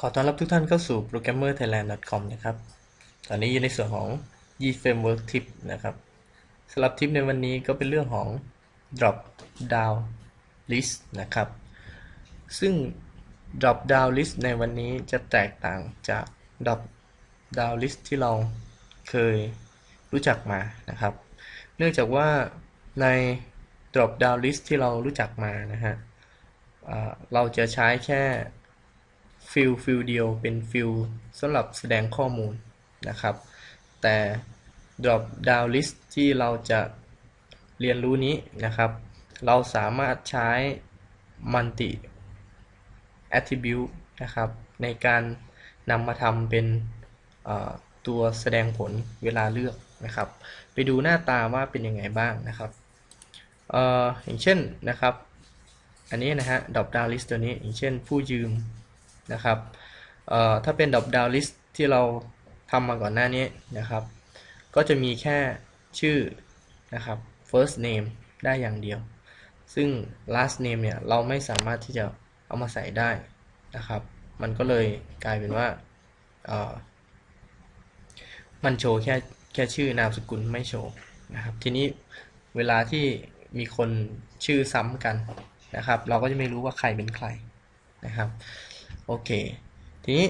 ขอต้อนรับทุกท่านเข้าสู่ programmerthailand.com นะครับ ตอนนี้อยู่ในส่วนของ G Framework Tip นะครับสำหรับทิปในวันนี้ก็เป็นเรื่องของ drop down list นะครับ ซึ่ง drop down list ในวันนี้จะแตกต่างจาก drop down list ที่เราเคยรู้จักมานะครับ เนื่องจากว่าใน drop down list ที่เรารู้จักมานะฮะเราจะใช้แค่ ฟิลฟิลเดียวเป็นฟิลสำหรับแสดงข้อมูลนะครับ แต่ drop down list ที่เราจะเรียนรู้นี้นะครับ เราสามารถใช้ multi attribute นะครับ ในการนำมาทำเป็นตัวแสดงผลเวลาเลือกนะครับ ไปดูหน้าตาว่าเป็นยังไงบ้างนะครับอออย่างเช่นนะครับ อันนี้นะฮะ drop down list ตัวนี้ อย่างเช่นผู้ยืม นะครับถ้าเป็น drop down list ที่เราทำมาก่อนหน้านี้นะครับ ก็จะมีแค่ชื่อนะครับ first name ได้อย่างเดียว ซึ่ง last name เนี่ย เราไม่สามารถที่จะเอามาใส่ได้นะครับ มันก็เลยกลายเป็นว่า มันโชว์แค่แค่ชื่อนามสกุลไม่โชว์นะครับ ทีนี้เวลาที่มีคนชื่อซ้ำกันนะครับ เราก็จะไม่รู้ว่าใครเป็นใครนะครับ โอเค ทีนี้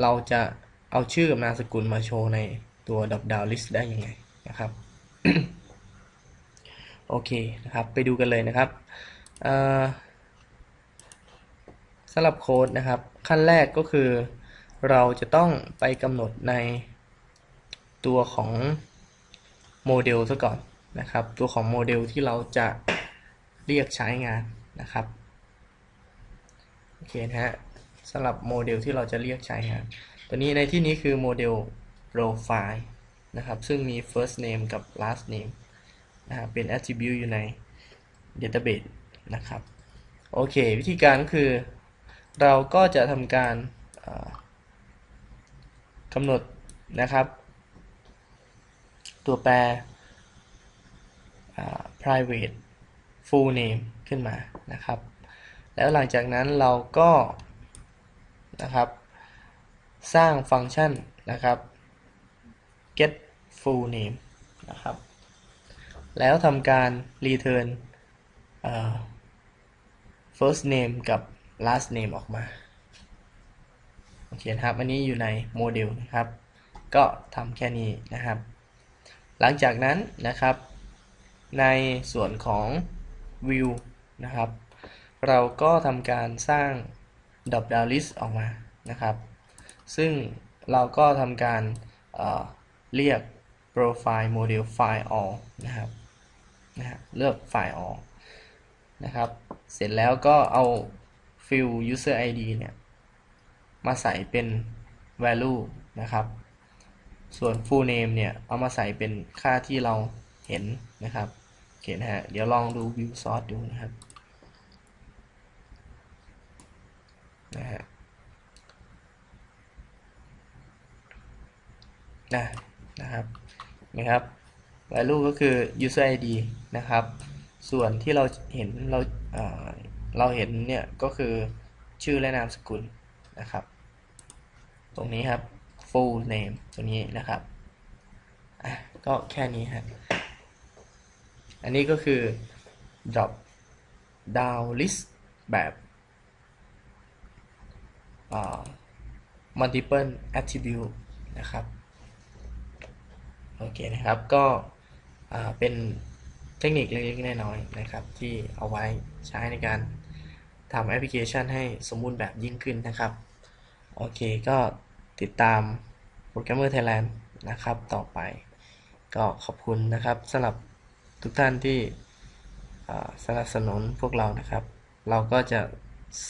เราจะเอาชื่อกับนามสกุลมาโชว์ในตัว drop down list ได้ยังไงนะครับ โอเคนะครับ ไปดูกันเลยนะครับสำหรับโค้ดนะครับ ขั้นแรกก็คือ เราจะต้องไปกำหนดในตัวของโมเดลซะก่อนนะครับ ตัวของโมเดลที่เราจะเรียกใช้งานนะครับ โอเคนะฮะ สำหรับโมเดลที่เราจะเรียกใช้งานตัวนี้ในที่นี้คือโมเดล profile นะครับซึ่งมี first name กับ last name นะครับเป็น attribute อยู่ใน database นะครับโอเค วิธีการคือ เราก็จะทำการกำหนดนะครับ ตัวแปร private full name ขึ้นมานะครับ แล้วหลังจากนั้นเราก็ นะครับสร้างฟังก์ชันนะครับ get full name นะครับ แล้วทำการ return first name กับ last name ออกมา โอเคนะครับ อันนี้อยู่ในโมเดลนะครับ ก็ทำแค่นี้นะครับ หลังจากนั้นนะครับ ในส่วนของ view นะครับ เราก็ทำการสร้าง drop down list ออกมานะครับ ซึ่งเราก็ทำการเอ่อเรียก profile model file all นะครับนะฮะเลือก file all นะครับ เสร็จแล้วก็เอา field user id เนี่ย มาใส่เป็น value นะครับ ส่วน full name เนี่ย เอามาใส่เป็นค่าที่เราเห็นนะครับโอเคนฮะ เดี๋ยวลองดู view source ดูนะครับ นะฮะ นะนะครับนะครับ value ก็คือ user id นะครับ ส่วนที่เราเห็นเราเเราเห็นเนี่ยก็คือชื่อและนามสกุลนะครับ ตรงนี้ครับ full name ตัวนี้นะครับอะก็แค่นี้ครับอันนี้ก็คือ drop down list แบบ multiple attribute นะครับ โอเคนะครับก็เป็นเทคนิคเล็กๆน้อยๆนะครับ ที่เอาไว้ใช้ในการทำแอปพลิเคชันให้สมบูรณ์แบบยิ่งขึ้นนะครับ โอเคก็ติดตาม Programmer Thailand นะครับ ต่อไป ก็ขอบคุณนะครับสำหรับทุกท่านที่สนับสนุนพวกเรานะครับ เราก็จะ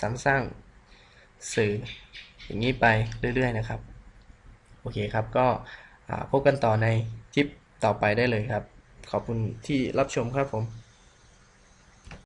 สรรสร้างสื่ออย่างนี้ไปเรื่อย ๆ นะครับ โอเคครับก็ พบกันต่อในคลิปต่อไปได้เลยครับ ขอบคุณที่รับชมครับผม